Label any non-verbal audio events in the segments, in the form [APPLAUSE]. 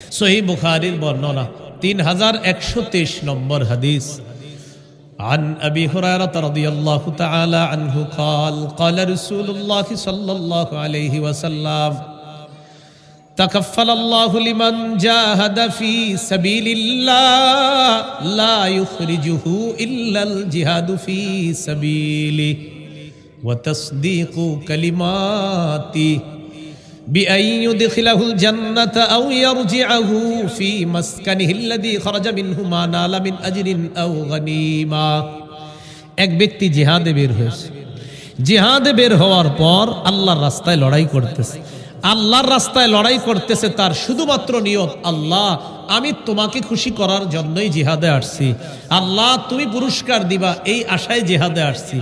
সহি বুখারির বর্ণনা তিন হাজার একশো তেইশ নম্বর হাদিস عن أبي هريرة رضي الله تعالى عنه قال قال رسول الله صلى الله عليه وسلم تكفل الله لمن جاهد في سبيل الله لا يخرجه إلا الجهاد في سبيله وتصديق كلماته بأن يدخله الجنة أو يرجعه في مسكنه الذي خرج منه ما نال من أجر أو غنيمة এক ব্যক্তি জিহাদে বের হয়েছে জিহাদে বের হওয়ার পর আল্লাহর রাস্তায় লড়াই করতেছে আল্লাহর রাস্তায় লড়াই করতেছে তার শুধুমাত্র নিয়ত আল্লাহ আমি তোমাকে খুশি করার জন্যই জিহাদে আসছি আল্লাহ তুমি পুরস্কার দিবা এই আশায় জিহাদে আসছি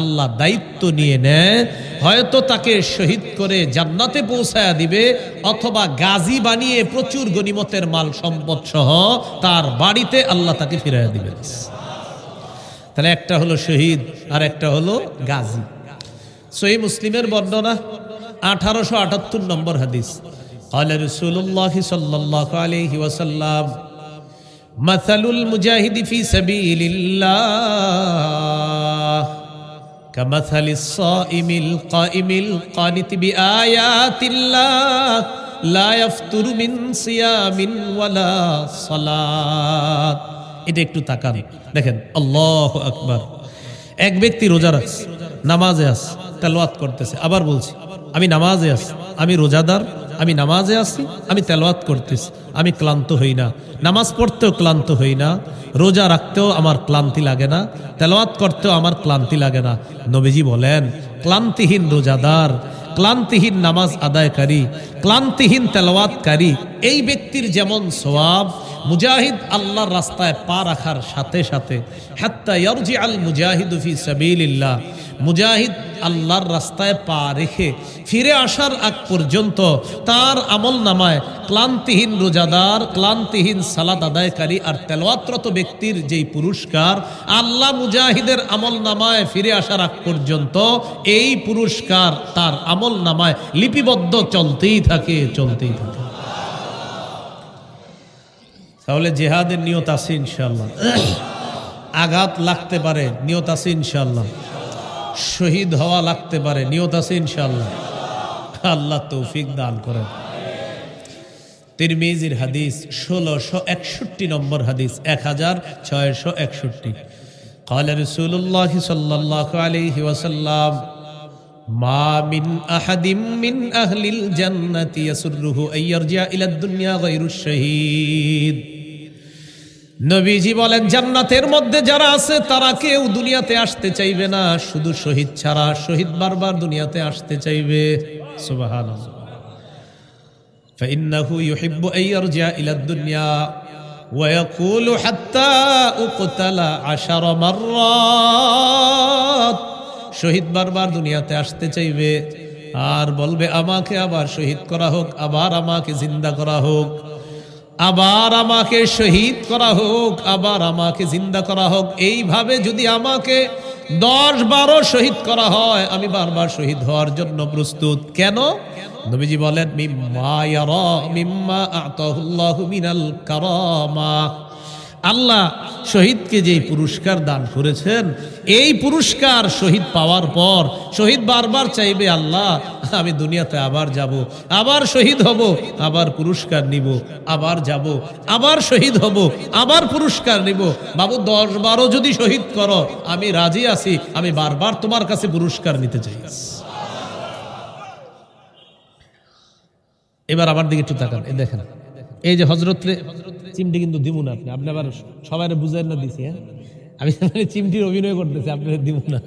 আল্লাহ দায়িত্ব নিয়ে নেয় হয়তো তাকে শহীদ করে জান্নাতে পৌঁছায়া দিবে অথবা গাজী বানিয়ে প্রচুর গনিমতের মাল সম্পদ সহ তার বাড়িতে আল্লাহ তাকে ফিরাইয়া দিবে তাহলে একটা হলো শহীদ আর একটা হলো গাজী সহি মুসলিমের বর্ণনা আঠারোশো আটাত্তর নম্বর হাদিস قال رسول الله صلى الله عليه وسلم مثل المجاهد في سبيل الله كمثل الصائم القائم القانت بآيات الله لا يفتر من صيام ولا صلاة এটা একটু তাকান দেখেন আল্লাহ আকবার এক ব্যক্তি রোজা রাখছে নামাজে আছে তেলোয়াত করতেছে আবার বলছি আমি নামাজে আছি আমি রোজাদার আমি নামাজে আছি আমি তেলোয়াত করতেছি, আমি ক্লান্ত হই না। নামাজ পড়তেও ক্লান্ত হই না, রোজা রাখতেও আমার ক্লান্তি লাগে না তেলোয়াত করতেও আমার ক্লান্তি লাগে না। নবীজি বলেন, ক্লান্তিহীন রোজাদার, ক্লান্তিহীন নামাজ আদায়কারী ক্লান্তিহীন তেলাওয়াতকারী এই ব্যক্তির যেমন সোয়াব মুজাহিদ আল্লাহর রাস্তায় পা রাখার সাথে সাথে, হাত্তা ইয়ারজি আল মুজাহিদ ফি সাবিলিল্লাহ, মুজাহিদ আল্লাহর রাস্তায় পা রেখে ফিরে আসার আগ পর্যন্ত তার আমল নামায় ক্লান্তিহীন রোজাদার, ক্লান্তিহীন সালাদ আদায়কারী আর তেলাওয়াতরত ব্যক্তির যেই পুরস্কার, আল্লাহ মুজাহিদের আমল নামায় ফিরে আসার আগ পর্যন্ত এই পুরস্কার তার আমল নামায় লিপিবদ্ধ চলতেই থাকে চলতেই থাকে তাহলে জেহাদের নিয়ত আছে ইনশাল্লাহ আঘাত লাগতে পারে নিয়ত আছে ইনশাল্লাহ শহীদ হওয়া লাগতে পারে নিয়ত আছে ইনশাল্লাহ আল্লাহ তৌফিক দান করেন তিরমিজির হাদিস ষোলোশো একষট্টি নম্বর হাদিস এক হাজার ছয়শো একষট্টি قال رسول الله صلى الله عليه وسلم ما من أحد من أهل الجنة يسره أن يرجع إلى الدنيا غير الشهيد নবীজি বলেন জান্নাতের মধ্যে যারা আছে তারা কেউ দুনিয়াতে আসতে চাইবে না শুধু শহীদ ছাড়া শহীদ বারবার দুনিয়াতে আসতে চাইবে সুবহানাল্লাহ فإنه يحب أن يرجع إلى الدنيا ويقول حتى أقتل عشر مرات শহীদ বারবার দুনিয়াতে আসতে চাইবে। আর বলবে, আমাকে আবার শহীদ করা হোক, আবার আমাকে জিন্দা করা হোক, আবার আমাকে শহীদ করা হোক, আবার আমাকে জিন্দা করা হোক। এইভাবে যদি আমাকে দশ বারো শহীদ করা হয়, আমি বারবার শহীদ হওয়ার জন্য প্রস্তুত। কেন? নবীজি বলেন, মিম্মা মিম্মা আতাহুল্লাহু মিনাল কারামা। আল্লাহ শহীদকে যেই পুরস্কার দান করেছেন, এই পুরস্কার শহীদ পাওয়ার পর, শহীদ বারবার চাইবে, আল্লাহ, আমি দুনিয়াতে আবার যাব, আবার শহীদ হব, আবার পুরস্কার নিব, আবার যাব, আবার শহীদ হব, আবার পুরস্কার নিব। বাবু, দশ বারো যদি শহীদ করো, আমি রাজি আছি, আমি বারবার তোমার কাছে পুরস্কার নিতে চাই। এবার আমার দিকে একটু তাকান দেখেন। এই যে হজরত চিমটি কিন্তু দিব না আপনি। আপনি আবার সবাই বুঝেন না দিছি হ্যাঁ? আমি চিমটির অভিনয় করতেছি আপনার দিব না।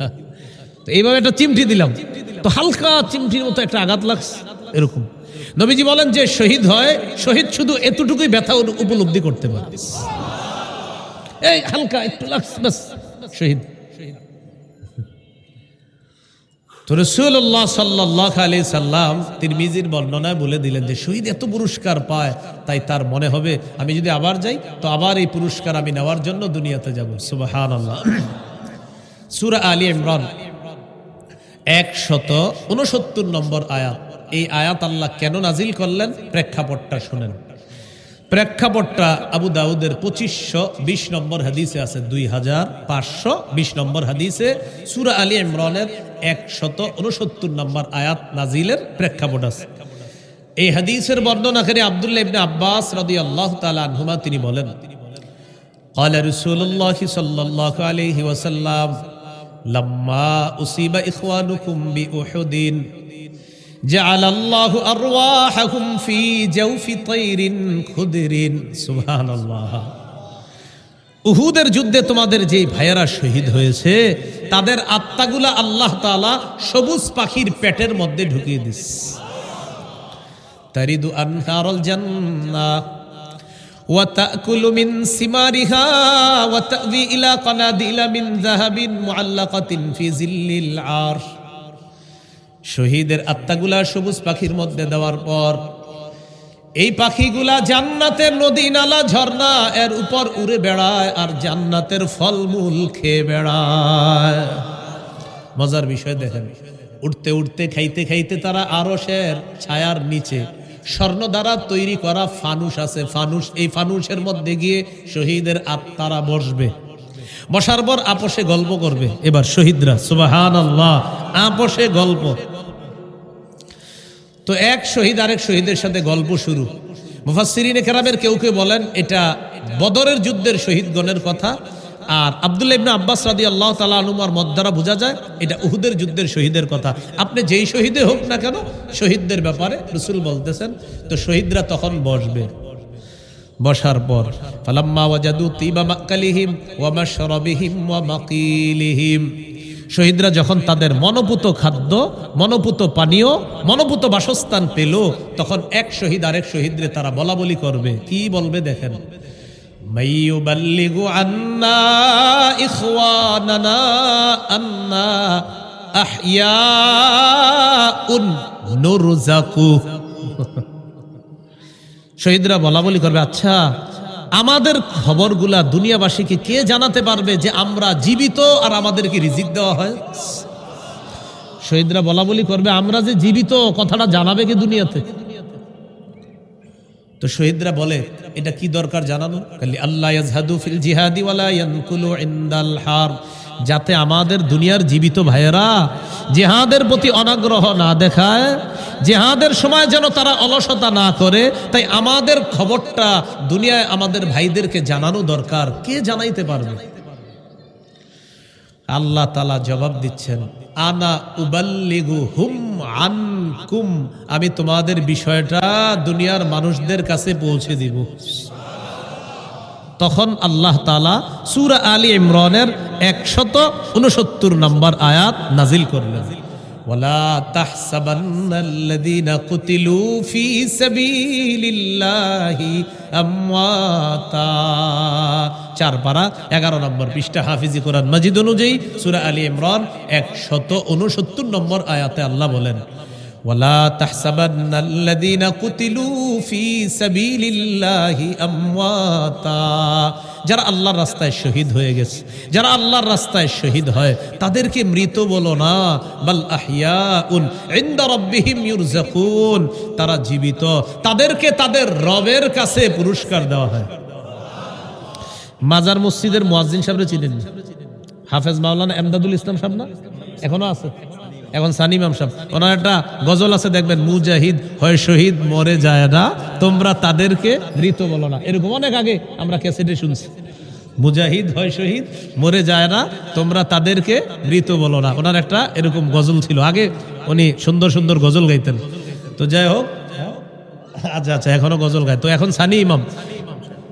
তো এইভাবে একটা চিমটি দিলাম। তো হালকা চিমটির মতো একটা আঘাত লাগছে। এরকম। নবীজি বলেন যে শহীদ হয় শহীদ শুধু এতটুকুই ব্যথা উপলব্ধি করতে পারে। এই হালকা একটু লাগছে বাস শহীদ। তো রসুল্লাহ সাল্লাহ আলি সাল্লাম তিরমিজির বর্ণনায় বলে দিলেন যে, শহীদ এত পুরস্কার পায়, তাই তার মনে হবে আমি যদি আবার যাই, তো আবার এই পুরস্কার আমি নেওয়ার জন্য দুনিয়াতে যাব। সুবাহান আল্লাহ [CLEARS THROAT] সুরা আলী ইমরান, একশত উনসত্তর নম্বর আয়াত। এই আয়াত আল্লাহ কেন নাজিল করলেন? প্রেক্ষাপটটা শোনেন। প্রেক্ষাপটটা আবু দাউদের পঁচিশশো বিশ নম্বর হাদিসে আছে, দুই হাজার পাঁচশো বিশ নম্বর হাদিসে সুরা আলী ইমরানের একশত উনসত্তর নম্বর আয়াত নাজিলের প্রেক্ষাপট আছে এই হাদিসের বর্ণনাকারী আব্দুল্লাহ ইবনে আব্বাস রাদিয়াল্লাহু তাআলা আনহুমা তিনি বলেন قال رسول الله صلى الله عليه وسلم لما أصيب إخوانكم بأحد جعل الله أرواحهم في جوف طير خضر سبحان الله উহুদের যুদ্ধে তোমাদের যে ভাইয়েরা শহীদ হয়েছে তাদের আত্মাগুলা আল্লাহ তাআলা সবুজ পাখির পেটের মধ্যে ঢুকিয়ে দিস তারিদু আনহারল জান্নাহ وتأكل من ثمارها وتأوي إلى قناديل من ذهب معلقة في ظل العرش শহীদের আত্মাগুলা সবুজ পাখির মধ্যে দেওয়ার পর এই পাখিগুলা জান্নাতের নদী নালা, ঝর্ণা, এর উপর উড়ে বেড়ায় আর জান্নাতের ফলমূল খেয়ে বেড়ায়। মজার বিষয় দেখেন উঠতে উঠতে খাইতে খাইতে তারা আরসের ছায়ার নিচে স্বর্ণ দ্বারা তৈরি করা ফানুস আছে। ফানুস এই ফানুসের মধ্যে গিয়ে শহীদের আত্মারা বসবে। বসার পর আপোষে গল্প করবে। এবার শহীদরা সুবাহান আল্লাহ আপোষে গল্প। তো এক শহীদ আরেক শহীদের সাথে গল্প শুরু। মুফাসসিরিন কেরামের কেউ কেউ বলেন, এটা বদরের যুদ্ধের শহীদগণের কথা। আর আব্দুল্লাহ ইবনে আব্বাস রাদি আল্লাহ তালা আনুমার মত দ্বারা বোঝা যায়, এটা উহুদের যুদ্ধের শহীদের কথা। আপনি যেই শহীদে হোক না কেন, শহীদদের ব্যাপারে রসুল বলতেছেন, তো শহীদরা তখন বসবে। বসার পর, ফালাম্মা ওয়াজাদু তিবা মাক্কালিহিম ওয়া মাশরাবিহিম ওয়া মাকিলিহিম। শহীদরা যখন তাদের মনোপুত খাদ্য, মনোপুত পানীয়, মনোপুত বাসস্থান পেল, তখন এক শহীদ আরেক শহীদরে তারা বলা বলি করবে। কি বলবে দেখেন? শহীদরা বলা বলি করবে আচ্ছা আমাদের খবরগুলা দুনিয়াবাসীকে কে জানাতে পারবে যে আমরা জীবিত আর আমাদেরকে রিজিক দেওয়া হয়? শহীদরা বলা বলি করবে, আমরা যে জীবিত, কথাটা জানাবে কি দুনিয়াতে? তো শহীদরা বলে, এটা কি দরকার জানানো? খালি আল্লাহ ইয়াজহাদু ফিল জিহাদি ওয়ালা ইয়ানকুলু ইনদাল হার। যাতে আমাদের দুনিয়ার জীবিত ভাইয়েরা জেহাদের প্রতি অনাগ্রহ না দেখায়। জেহাদের সময় যেন তারা অলসতা না করে, তাই আমাদের খবরটা দুনিয়ায় আমাদের ভাইদেরকে জানানো দরকার। কে জানাইতে পারবে? আল্লাহ তালা জবাব দিচ্ছেন, আনা উবাল্লিগু হুম আনকুম আমি তোমাদের বিষয়টা দুনিয়ার মানুষদের কাছে পৌঁছে দিব। তখন আল্লাহ তালা সুরা আলী ইমরানের একশত উনসত্তর নম্বর আয়াত নাজিল করলেন। ولا تحسبن الذين قتلوا في سبيل الله أمواتا চার পারা এগারো নম্বর পৃষ্ঠা হাফিজি কোরআন মাজিদ অনুযায়ী সুরা আলী ইমরান একশত উনসত্তর নম্বর আয়াতে আল্লাহ বলেন ولا تحسبن الذين قتلوا في سبيل الله امواتا যারা আল্লাহর রাস্তায় শহীদ হয়ে গেছে যারা আল্লাহর রাস্তায় শহীদ হয় তাদেরকে মৃত বলো না বাল আহিয়াউন ইনদা রাব্বিহিম ইউরজাকুন তারা জীবিত তাদেরকে তাদের রবের কাছে পুরস্কার দেওয়া হয় মাজার মসজিদের মুয়াজ্জিন সাহেবরে চিনেন হাফেজ মাওলানা এমদাদুল ইসলাম সাহেব না এখনো আছে এখন সানি ইমাম সাহেব, ওনার একটা গজল আছে, দেখবেন, মুজাহিদ হয় শহীদ, মরে যায় না, তোমরা তাদেরকে মৃত বলো না। এরকম অনেক আগে আমরা ক্যাসেটে শুনছি। মুজাহিদ হয় শহীদ, মরে যায় না, তোমরা তাদেরকে মৃত বলো না। ওনার একটা এরকম গজল ছিল। আগে উনি সুন্দর সুন্দর গজল গাইতেন। তো যাই হোক আচ্ছা আচ্ছা এখনও গজল গায়। তো এখন সানি ইমাম।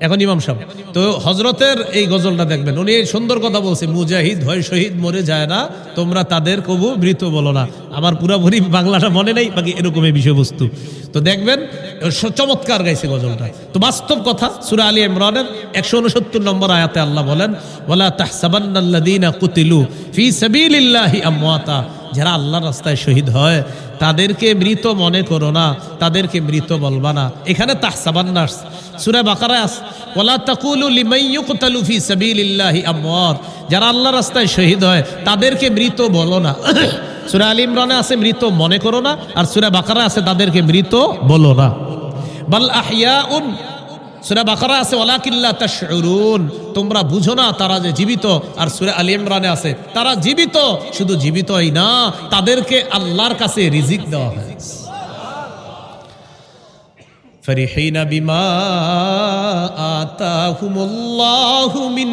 এখন ইমাম সাহেব, তো হজরতের এই গজলটা দেখবেন। উনি এই সুন্দর কথা বলছে, মুজাহিদ হয় শহীদ, মরে যায় না, তোমরা তাদের কবু মৃত বলো না। আমার পুরাপুরি বাংলাটা মনে নেই, বাকি এরকমই বিষয়বস্তু। তো দেখবেন চমৎকার গাইছে গজলটা। তো বাস্তব কথা, সুরা আলী ইমরানের একশো উনসত্তর নম্বর আয়াতে আল্লাহ বলেন ওলা তাহসাবান্নাল্লাযীনা কুতিলু ফি সাবিলিল্লাহি আমওয়াতা। যারা আল্লাহর রাস্তায় শহীদ হয়, তাদেরকে মৃত মনে করো না, তাদেরকে মৃত বলবা না। এখানে তাহসাবান্নাস সূরা বাকারায় আছে ওয়ালা তাকুলু লিমান ইউকতালু ফি সাবিলিল্লাহি আমওয়াত যারা আল্লাহর রাস্তায় শহীদ হয়, তাদেরকে মৃত বলো না। [COUGHS] সূরা আলী ইমরানে আছে, মৃত মনে করো না, আর সূরা বাকারা আছে, তাদেরকে মৃত বলো না। বাল আহইয়াউন সুরা বাকারা আছে ওলাকিল্লা তাশরুন তোমরা বুঝো না তারা যে জীবিত, আর সুরে আলী ইমরানে আছে, তারা জীবিত, শুধু জীবিতই না, তাদেরকে আল্লাহর কাছে রিজিক দেওয়া হয়। ফরিহিন বিমা আতাহুমুল্লাহু মিন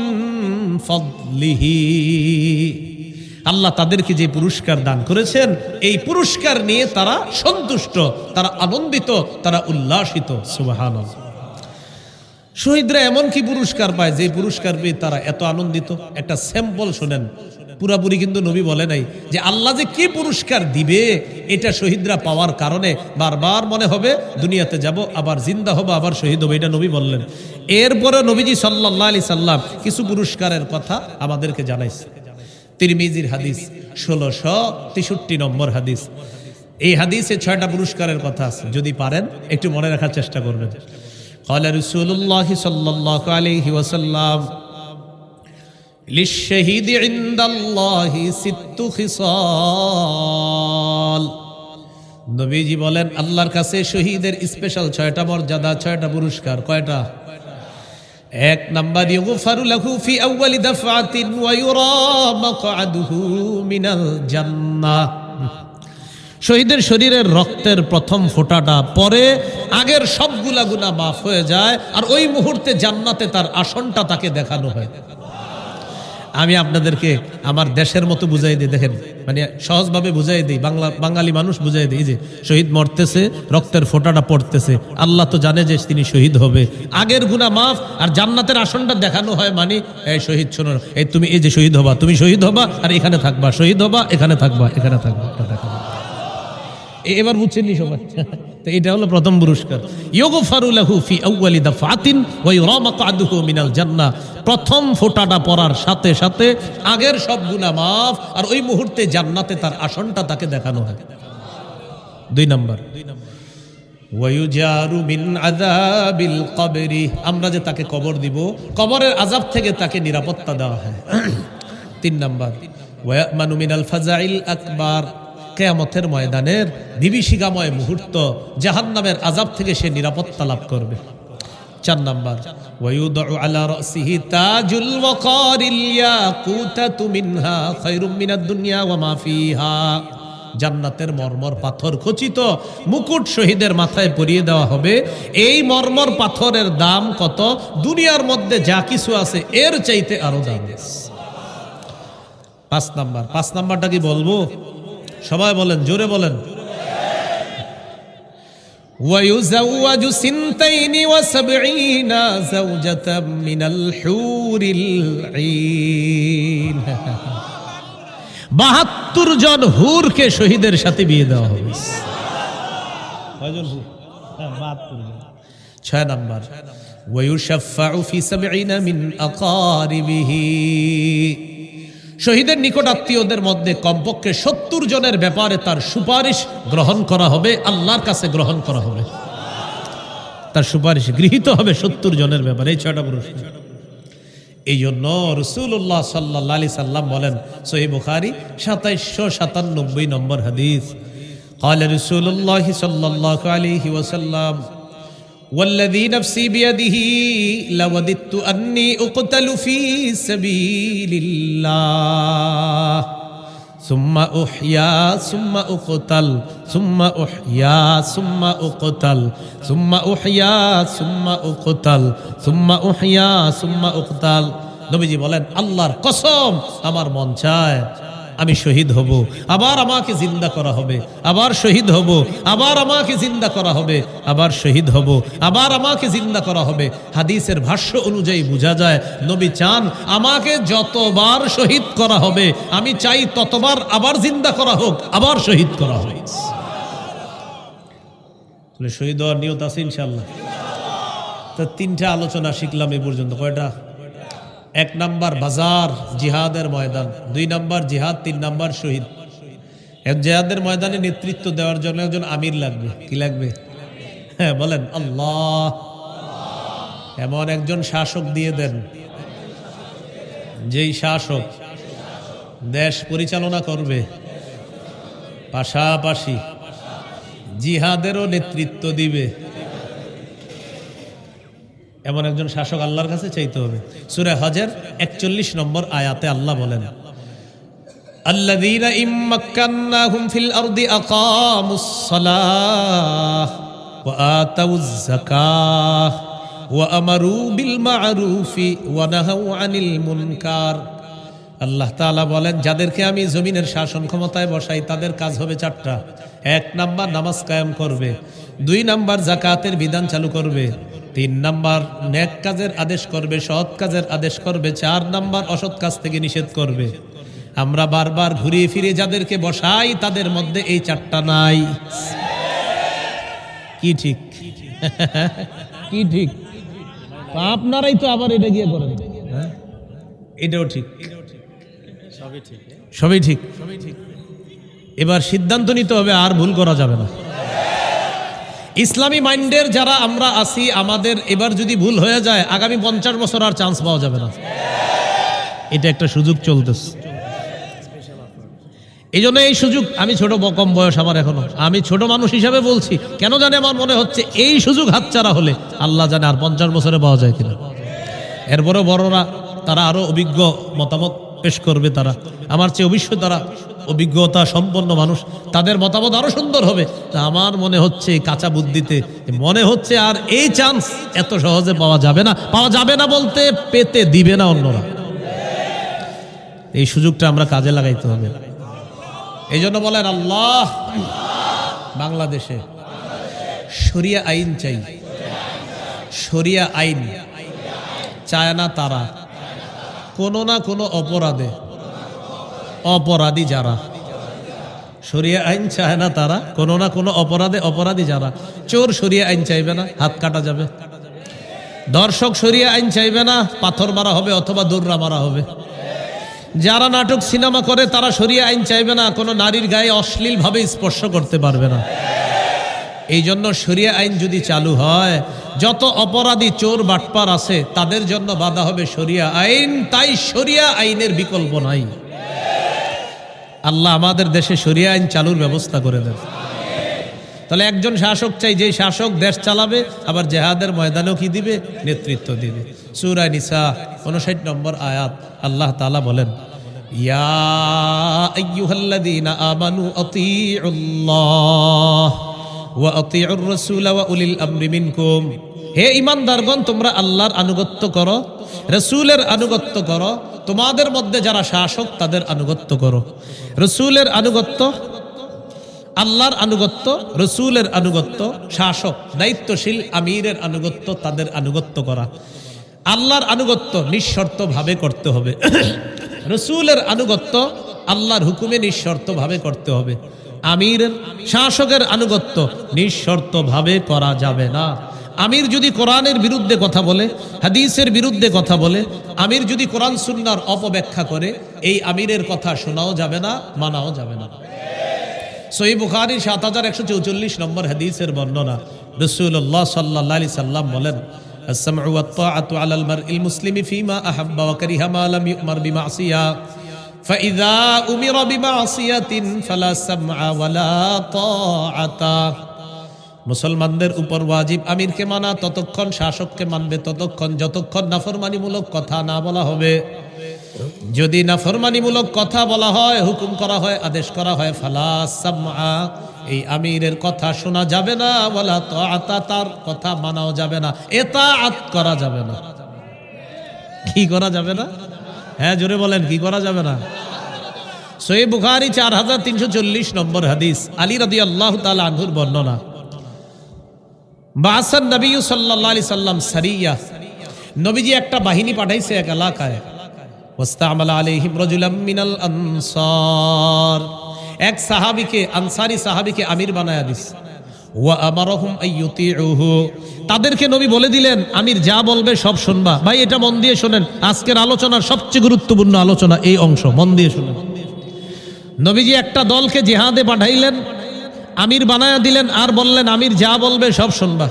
ফদলিহি। আল্লাহ তাদেরকে যে পুরস্কার দান করেছেন, এই পুরস্কার নিয়ে তারা সন্তুষ্ট, তারা আনন্দিত, তারা উল্লাসিত সুবাহ আল্লাহ শহীদরা এমন কি পুরস্কার পায়? যে পুরস্কার পেয়ে তারা এত আনন্দিত। একটা স্যাম্পল শোনেন। পুরাপুরি কিন্তু নবী বলে নাই যে আল্লাহ যে কি পুরস্কার দিবে, এটা শহীদরা পাওয়ার কারণে বারবার মনে হবে, দুনিয়াতে যাব, আবার জিন্দা হব, আবার শহীদ হব, এটা নবী বললেন। এরপরে নবীজি সাল্লাহ আলি সাল্লাম কিছু পুরস্কারের কথা আমাদেরকে জানাইছে তিরমিজির হাদিস, ষোলোশো তেষট্টি নম্বর হাদিস। এই হাদিসে ছয়টা পুরস্কারের কথা আছে। যদি পারেন, একটু মনে রাখার চেষ্টা করবেন। قال رسول الله صلى الله عليه وسلم للشهيد عند الله ست خصال নবীজি বলেন আল্লাহর কাছে শহীদের স্পেশাল ছয়টা মর্যাদা ছয়টা পুরস্কার কয়টা এক নাম্বার ইউগফারু লাহু ফি আউয়ালি দাফআতিন ওয়া ইউরা মাকআদুহু মিনাল জান্নাহ শহীদের শরীরের রক্তের প্রথম ফোঁটাটা পরে আগের সবগুলা গুণা মাফ হয়ে যায় আর ওই মুহূর্তে জান্নাতে তার আসনটা তাকে দেখানো হয়। আমি আপনাদেরকে আমার দেশের মতো বুঝাই দিই, দেখেন মানে সহজভাবে বুঝাই দিই, বাংলা বাঙালি মানুষ বুঝাই দিই যে শহীদ মরতেছে, রক্তের ফোঁটাটা পড়তেছে, আল্লাহ তো জানে যে তিনি শহীদ হবে। আগের গুণা মাফ আর জান্নাতের আসনটা দেখানো হয় মানে এই শহীদ শোনো, এই তুমি এই যে শহীদ হবা, তুমি শহীদ হবা আর এখানে থাকবা, শহীদ হবা, এখানে থাকবা এখানে থাকবা এ- এবার বুঝছেননি সবাই? তো এটা হলো প্রথম পুরস্কার। ইয়োগফারু লাহু ফি আউয়ালি দাফাতিন ওয়া ইউরামাকাদুহু মিনাল জান্নাহ। প্রথম ফোঁটাটা পড়ার সাথে সাথে আগের সব গুনাহ মাফ, আর ওই মুহূর্তে জান্নাতে তার আসনটা তাকে দেখানো হয়। দুই নম্বর। আমরা যে তাকে কবর দিব, কবরের আযাব থেকে তাকে নিরাপত্তা দেওয়া হয়। তিন নাম্বার। ফাজাইল আকবার। কেয়ামতের ময়দানের বিভীষিকাময় মুহূর্ত জাহান্নামের আযাব থেকে সে নিরাপত্তা লাভ করবে। চার নাম্বার জান্নাতের মর্মর পাথর খচিত মুকুট শহীদের মাথায় পরিয়ে দেওয়া হবে। এই মর্মর পাথরের দাম কত? দুনিয়ার মধ্যে যা কিছু আছে, এর চাইতে আরও দাম। পাঁচ নাম্বার, পাঁচ নাম্বারটা কি বলব? সবাই বলেন জোরে বলেন ويزوج سنتين وسبعين زوجة من الحور العين বাহাত্তর জন হুরকে শহীদের সাথে বিয়ে দেওয়া হবে কয়জন হুর হ্যাঁ, বাহাত্তর জন। ছয় নাম্বার ويشفع في سبعين من أقاربه শহীদের নিকট আত্মীয়দের মধ্যে কমপক্ষে সত্তর জনের ব্যাপারে তার সুপারিশ গ্রহণ করা হবে আল্লাহর কাছে গ্রহণ করা হবে তার সুপারিশ গৃহীত হবে সত্তর জনের ব্যাপারে এই ছয়টা পুরস্কার এই জন্য রসুল্লাহ সাল্লাহ আলি সাল্লাম বলেন সহি বুখারি সাতাইশশো সাতানব্বই নম্বর হাদিস قال رسول الله صلى الله عليه وسلم والذي نفسي بيده لوددت أني أقتل في سبيل الله ثم أحيا ثم أقتل ثم أحيا ثم أقتل ثم أحيا ثم أقتل ثم أحيا ثم أقتل নবীজি বলেন আল্লাহর কসম আমার মন চায় আমি শহীদ হব। আবার আমাকে জিন্দা করা হবে। আবার শহীদ হব। আবার আমাকে জিন্দা করা হবে। আবার শহীদ হব। আবার আমাকে জিন্দা করা হবে। হাদিসের ভাষ্য অনুযায়ী বোঝা যায়, নবী চান আমাকে যতবার শহীদ করা হবে, আমি চাই ততবার আবার জিন্দা করা হোক, আবার শহীদ করা হোক শহীদ হওয়ার নিয়ত আছে ইনশাল্লাহ তো তিনটা আলোচনা শিখলাম এই পর্যন্ত। কয়টা? এক নাম্বার বাজার জিহাদের ময়দান, দুই নাম্বার জিহাদ, তিন নাম্বার শহীদ। এক জিহাদের ময়দানে নেতৃত্ব দেওয়ার জন্য একজন আমির লাগবে। কি লাগবে? হ্যাঁ বলেন, আল্লাহ। এমন একজন শাসক দিয়ে দেন, যেই শাসক দেশ পরিচালনা করবে। পাশাপাশি জিহাদেরও নেতৃত্ব দিবে। এমন একজন শাসক আল্লাহর কাছে চাইতে হবে সুরে হজের একচল্লিশ নম্বর আয়াতে আল্লাহ বলেন الذين إن مكناهم في الأرض أقاموا الصلاة وآتوا الزكاة وأمروا بالمعروف ونهوا عن المنكر আল্লাহ তাআলা বলেন যাদেরকে আমি জমিনের শাসন ক্ষমতায় বসাই তাদের কাজ হবে চারটা এক নাম্বার নামাজ কায়েম করবে দুই নাম্বার জাকাতের বিধান চালু করবে তিন নাম্বার নেক কাজের আদেশ করবে সৎ কাজের আদেশ করবে চার নাম্বার অসৎ কাজ থেকে নিষেধ করবে। আমরা বারবার ঘুরিয়ে ফিরে যাদেরকে বসাই তাদের মধ্যে এই চারটা নাই। কি ঠিক? কি ঠিক? আপনারাই তো আবার এটা গিয়ে করেন। হ্যাঁ? এটাও ঠিক। সবই ঠিক। এবার সিদ্ধান্ত নিতে হবে আর ভুল করা যাবে না। ইসলামী মাইন্ডের যারা আমরা আছি, আমাদের এবার যদি ভুল হয়ে যায়, আগামী পঞ্চাশ বছর আর চান্স পাওয়া যাবে না। এটা একটা সুযোগ চলতেছে। এই জন্য এই সুযোগ, আমি ছোট কম বয়স আমার এখনও। আমি ছোট মানুষ হিসাবে বলছি, কেন জানে আমার মনে হচ্ছে এই সুযোগ হাতছাড়া হলে আল্লাহ জানে আর পঞ্চাশ বছরে পাওয়া যায় কিনা। এরপরেও বড়রা, তারা আরও অভিজ্ঞ মতামত পেশ করবে তারা। আমার চেয়ে অবশ্যই তারা অভিজ্ঞতা সম্পন্ন মানুষ, তাদের মতামত আরও সুন্দর হবে। তা আমার মনে হচ্ছে কাঁচা বুদ্ধিতে মনে হচ্ছে আর এই চান্স এত সহজে পাওয়া যাবে না। পাওয়া যাবে না বলতে পেতে দিবে না অন্যরা। এই সুযোগটা আমরা কাজে লাগাইতে হবে। এই জন্য বলেন, আল্লাহ বাংলাদেশে শরিয়া আইন চাই। শরিয়া আইন, চায় না তারা। কোনো না কোনো অপরাধে অপরাধী যারা। শরিয়া আইন চায় না তারা, কোনো না কোনো অপরাধে অপরাধী যারা। চোর শরিয়া আইন চাইবে না, হাত কাটা যাবে। দর্শক শরিয়া আইন চাইবে না, পাথর মারা হবে অথবা দৌড়া মারা হবে। যারা নাটক, সিনেমা করে তারা শরিয়া আইন চাইবে না, কোনো নারীর গায়ে অশ্লীলভাবে স্পর্শ করতে পারবে না। এই জন্য শরিয়া আইন যদি চালু হয়, যত অপরাধী চোর বাটপার আছে, তাদের জন্য বাধা হবে শরিয়া আইন, তাই শরিয়া আইনের বিকল্প নাই। আল্লাহ আমাদের দেশে শরিয়া আইন চালুর ব্যবস্থা করে দেন। তাহলে একজন শাসক চাই যে শাসক দেশ চালাবে, আবার জেহাদের ময়দানেও কি দিবে? নেতৃত্ব দিবে। সুরা নিসা উনষাট নম্বর আয়াত, আল্লাহ তাআলা বলেন হে ইমানদারগণ তোমরা আল্লাহর আনুগত্য করো, রসুলের আনুগত্য করো তোমাদের মধ্যে যারা শাসক, তাদের আনুগত্য করো। রসুলের আনুগত্য, আল্লাহর আনুগত্য, রসুলের আনুগত্য, শাসক, দায়িত্বশীল আমিরের আনুগত্য, তাদের আনুগত্য করা। আল্লাহর আনুগত্য নিঃশর্তভাবে করতে হবে। [COUGHS] রসুলের আনুগত্য আল্লাহর হুকুমে নিঃশর্তভাবে করতে হবে। আমিরের, শাসকের আনুগত্য নিঃশর্তভাবে করা যাবে না। আমির যদি কোরআনের বিরুদ্ধে কথা বলে হাদিসের বিরুদ্ধে কথা বলে আমির যদি কোরআন সুন্নার অপব্যাখ্যা করে এই আমিরের কথা শোনাও যাবে না মানাও যাবে না সই বুখারি সাত হাজার একশো চৌচল্লিশ নম্বর হাদিসের বর্ণনা রসুল্লাহ সাল্লাহ আলি সাল্লাম বলেন السمع والطاعة على المرء المسلم فيما أحب وكره ما لم يؤمر بمعصية فإذا أمر بمعصية فلا سمع ولا طاعة মুসলমানদের উপর ওয়াজিব আমিরকে মানা, ততক্ষণ শাসককে মানবে, ততক্ষণ যতক্ষণ নাফরমানিমূলক কথা না বলা হবে। যদি নাফরমানিমূলক কথা বলা হয়, হুকুম করা হয়, আদেশ করা হয়, ফালা এই আমিরের কথা শোনা যাবে না বলা তো আতা তার কথা মানাও যাবে না এটা আত করা যাবে না। কি করা যাবে না? হ্যাঁ জোরে বলেন, কি করা যাবে না? সই বুখারি চার হাজার তিনশো চল্লিশ নম্বর হাদিস, আলী রদি আল্লাহ তালা আনহুর বর্ণনা। বাসান নবী সাল্লাহ আলি সাল্লাম সারিয়া। নবীজি একটা বাহিনী পাঠাইছে এক এলাকায়। ওয়াস্তামালা আলাইহিম রাজুলাম মিনাল আনসার। এক সাহাবীকে, আনসারী সাহাবীকে আমির বানায়া দিস তাদেরকে নবী বলে দিলেন, আমির যা বলবে সব শুনবা। ভাই, এটা মন দিয়ে শোনেন, আজকের আলোচনার সবচেয়ে গুরুত্বপূর্ণ আলোচনা এই অংশ, মন দিয়ে শুনেন। নবীজি একটা দলকে জেহাদে পাঠাইলেন। আমির বানায়া দিলেন, আর বললেন, আমির যা বলবে সব শুনবা।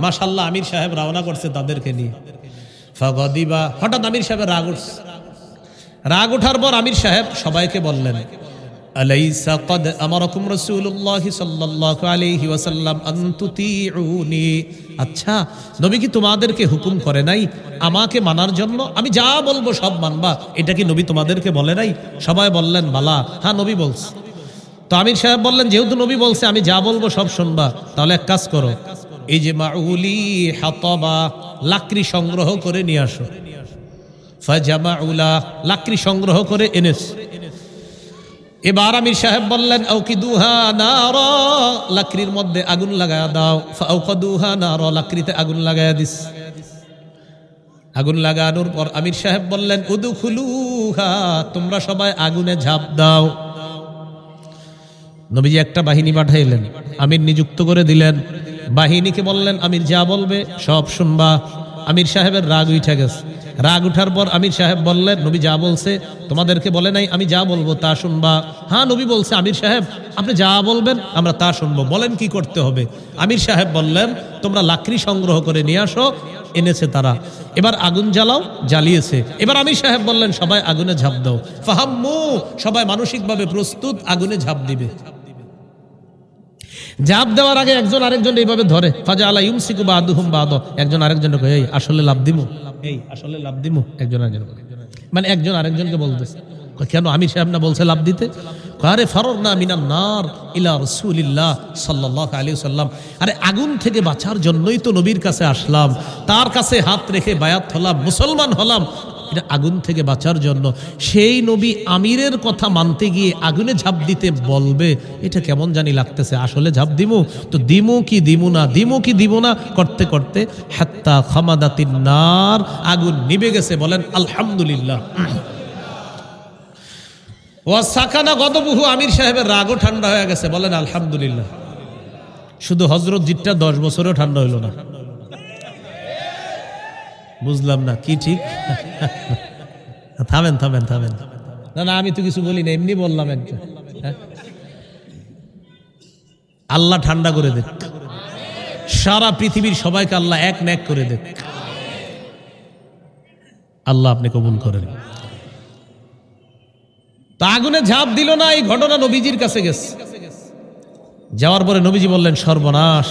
মাশাল্লাহ আমির সাহেব রওনা করছে তাদেরকে নিয়ে। ফাগদিবা, হঠাৎ আমির সাহেবের রাগ উঠছে। রাগ ওঠার পর আমির সাহেব সবাইকে বললেন আচ্ছা নবী কি তোমাদেরকে হুকুম করে নাই আমাকে মানার জন্য? আমি যা বলব সব মানবা। এটা কি নবী তোমাদেরকে বলে নাই? সবাই বললেন, বালা। হ্যাঁ নবী বলছে। তো আমির সাহেব বললেন, যেহেতু নবী বলছে, আমি যা বলব সব শুনবা। তাহলে এক কাজ করো এই যে মাউলি হাতবা লাকড়ি সংগ্রহ করে নিয়ে আসো। ফাজামাউলা লাকড়ি সংগ্রহ করে এনেছে। এবার আমির সাহেব বললেন, আউকিদুহা নার, লাকড়ির মধ্যে আগুন লাগায়া দাও। ফাউকাদুহা নার, লাকড়িতে আগুন লাগায়া দিস। আগুন লাগানোর পর আমির সাহেব বললেন, উদুখুলুহা, তোমরা সবাই আগুনে ঝাঁপ দাও। নবীজি একটা বাহিনী পাঠাইলেন, আমির নিযুক্ত করে দিলেন। বাহিনীকে বললেন, আমির যা বলবে সব শুনবা। আমির সাহেবের রাগ উঠে গেছে। রাগ উঠার পর আমির সাহেব বললেন, নবী যা বলছে তোমাদেরকে বলে নাই, আমি যা বলব তা শুনবা। হ্যাঁ নবী বলছে, আমির সাহেব, আপনি যা বলবেন আমরা তা শুনব। বলেন কি করতে হবে? আমির সাহেব বললেন, তোমরা লাকড়ি সংগ্রহ করে নিয়ে আসো, এনেছে তারা। এবার আগুন জ্বালাও, জ্বালিয়েছে। এবার আমির সাহেব বললেন, সবাই আগুনে ঝাঁপ দাও। ফাহাম্মু, সবাই মানসিকভাবে প্রস্তুত, আগুনে ঝাঁপ দিবে। জাপ দেওয়ার আগে একজন আরেকজন এইভাবে ধরে। ফাজা আলা ইউমসিকু বা আদুহুম বা একজন আরেকজনকে এই, আসলে লাভ দিমু? এই, আসলে লাভ দিমু? একজন আরেকজন মানে একজন আরেকজনকে বলতেছে। কেন আমি সাহেব না বলছে লাভ দিতে? আরে ফারর না মিনান নার ইলা রসুলিল্লাহ সাল্লাহ আলী সাল্লাম আরে, আগুন থেকে বাঁচার জন্যই তো নবীর কাছে আসলাম। তার কাছে হাত রেখে বায়াত হলাম, মুসলমান হলাম। এটা আগুন থেকে বাঁচার জন্য। সেই নবী আমিরের কথা মানতে গিয়ে আগুনে ঝাঁপ দিতে বলবে, এটা কেমন জানি লাগতেছে। আসলে ঝাঁপ দিমু? তো দিমু কি দিমু না? দিমু কি দিব না? করতে করতে, হাত্তা খামাদাতিন নার, আগুন নিবে গেছে। বলেন, আলহামদুলিল্লাহ। ও সাকানা গদবুহু আমির সাহেবের রাগও ঠান্ডা হয়ে গেছে। বলেন, আলহামদুলিল্লাহ। শুধু হজরত জিটটা দশ বছরেও ঠান্ডা হইল না। বুঝলাম না, কি ঠিক? থামেন থামেন থামেন। না না, আমি তো কিছু বলি না, এমনি বললাম একজন? আল্লাহ ঠান্ডা করে দেখ। সারা পৃথিবীর সবাইকে আল্লাহ এক ন্যাক করে দেখ। আল্লাহ আপনি কবুল করেন। তা আগুনে ঝাঁপ দিল না, এই ঘটনা নবীজির কাছে গেছে। যাওয়ার পরে নবীজি বললেন, সর্বনাশ।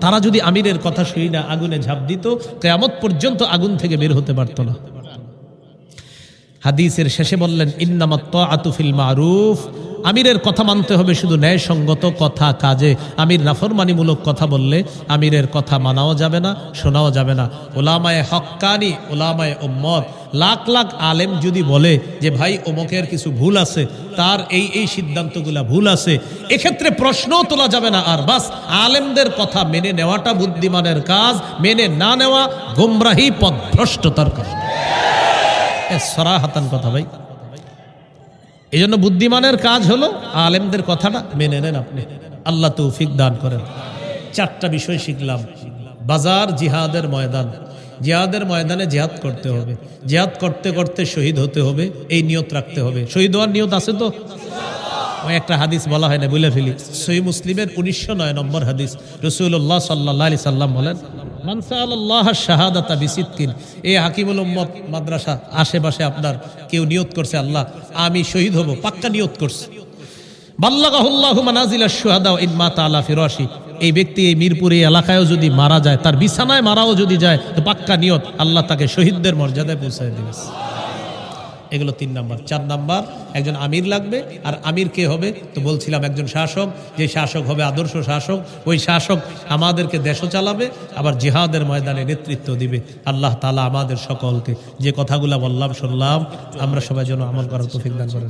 তারা যদি আমিরের কথা শুই না, আগুনে ঝাঁপ দিত, কিয়ামত পর্যন্ত আগুন থেকে বের হতে পারতো না। হাদিসের শেষে বললেন, ইন্নামাত তাআতু ফিল মারুফ। আমিরের কথা মানতে হবে শুধু ন্যায়সঙ্গত কথা, কাজে। আমির নাফরমানিমূলক কথা বললে আমিরের কথা মানাও যাবে না, শোনাও যাবে না। ওলামায়ে হক্কানি ওলামায়ে উম্মত লাখ লাখ আলেম যদি বলে যে, ভাই, অমুকের কিছু ভুল আছে, তার এই এই সিদ্ধান্তগুলা ভুল আছে। এক্ষেত্রে প্রশ্নও তোলা যাবে না। আর বাস, আলেমদের কথা মেনে নেওয়াটা বুদ্ধিমানের কাজ, মেনে না নেওয়া গোমরাহি পথভ্রষ্টতার কাজ সরাহাতান কথা ভাই। এই জন্য বুদ্ধিমানের কাজ হলো আলেমদের কথাটা মেনে নেন আপনি। আল্লাহ তৌফিক দান করেন। চারটা বিষয় শিখলাম। বাজার, জিহাদের ময়দান। জিহাদের ময়দানে জেহাদ করতে হবে। জেহাদ করতে করতে শহীদ হতে হবে, এই নিয়ত রাখতে হবে। শহীদ হওয়ার নিয়ত আছে তো? একটা হাদিস বলা হয় না বলে ফেলি। সহি মুসলিমের উনিশশো নয় নম্বর হাদিস রসুল্লাহ সাল্লাহ আলি সাল্লাম বলেন মাদ্রাসা, আশেপাশে আপনার কেউ নিয়ত করছে আল্লাহ, আমি শহীদ হব, পাক্কা ফিরাশি এই ব্যক্তি এই মিরপুর এই এলাকায়ও যদি মারা যায়, তার বিছানায় মারাও যদি যায়, তো পাক্কা নিয়ত আল্লাহ তাকে শহীদদের মর্যাদায় পৌঁছায় দিবে। এগুলো তিন নাম্বার। চার নাম্বার, একজন আমির লাগবে, আর আমির কে হবে? তো বলছিলাম একজন শাসক, যে শাসক হবে আদর্শ শাসক, ওই শাসক আমাদেরকে দেশও চালাবে, আবার জিহাদের ময়দানে নেতৃত্ব দিবে। আল্লাহ তালা আমাদের সকলকে যে কথাগুলো বললাম, শুনলাম, আমরা সবাই যেন আমল করার তৌফিক দান করেন।